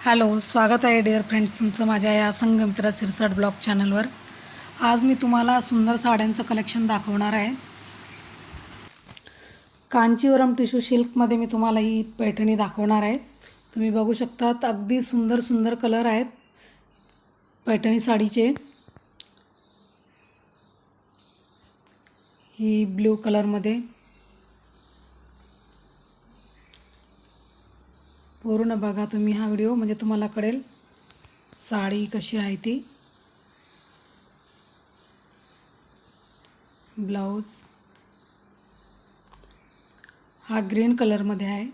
Hello स्वागत आहे dear friends तुमचं माझ्या या संगमित्रा सिरसट ब्लॉग चॅनलवर आज मी तुम्हाला सुंदर साड्यांचं कलेक्शन दाखवणार आहे. कांचीवरम टिश्यू सिल्कमध्ये मी तुम्हाला ही पैठणी दाखवणार आहे. तुम्ही बघू शकतात अगदी सुंदर सुंदर कलर आहेत पैठणी साडीचे. ही ब्ल्यू कलरमध्ये पूर्ण बघा तुम्ही हा व्हिडिओ म्हणजे तुम्हाला कळेल साडी कशी आहे ती. ब्लाऊज. हा ग्रीन कलरमध्ये आहे.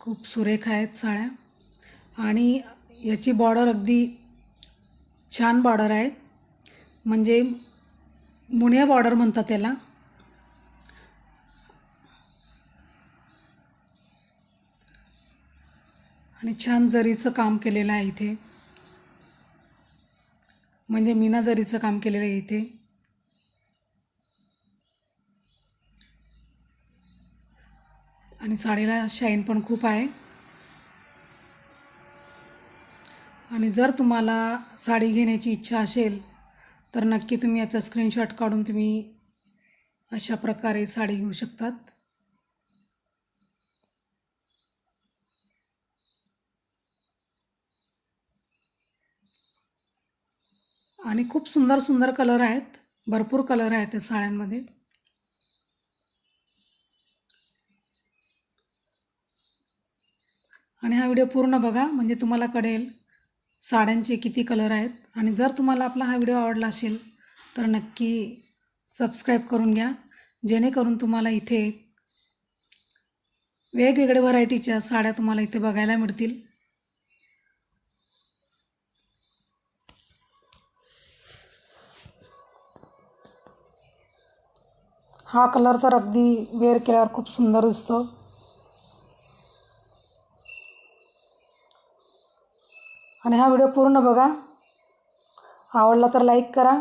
खूप सुरेख आहेत साड्या. आणि याची बॉर्डर अगदी छान बॉर्डर आहे. म्हणजे मुण्या बॉर्डर म्हणतात त्याला. आणि छान जरीचं काम केलेलं आहे इथे. म्हणजे मीना जरीचं काम केलेलं आहे इथे. आणि साडीला शाईन पण खूप आहे. आणि जर तुम्हाला साडी घेण्याची इच्छा असेल तर नक्की तुम्ही याचा स्क्रीनशॉट काढून तुम्ही अशा प्रकारे साडी घेऊ शकतात. आणि खूप सुंदर सुंदर कलर आहेत. भरपूर कलर आहेत त्या साड्यांमध्ये. आणि हा व्हिडिओ पूर्ण बघा म्हणजे तुम्हाला कळेल साड्यांचे किती कलर आहेत? आणि जर तुम्हाला आपला हा व्हिडिओ आवडला असेल तर नक्की सबस्क्राईब करून घ्या. जेणेकरून तुम्हाला इथे वेगवेगळ्या व्हरायटीच्या साड्या तुम्हाला इथे बघायला मिळतील. हा कलर तर अगदी वेअर केल्यावर खूप सुंदर दिसतो. आणि हा व्हिडिओ पूर्ण बघा. आवडला तर लाईक करा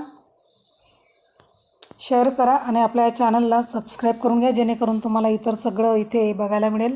शेअर करा आणि आपल्या चॅनलला सबस्क्राईब करून घ्या जेणेकरून तुम्हाला इतर सगळं इथे बघायला मिळेल.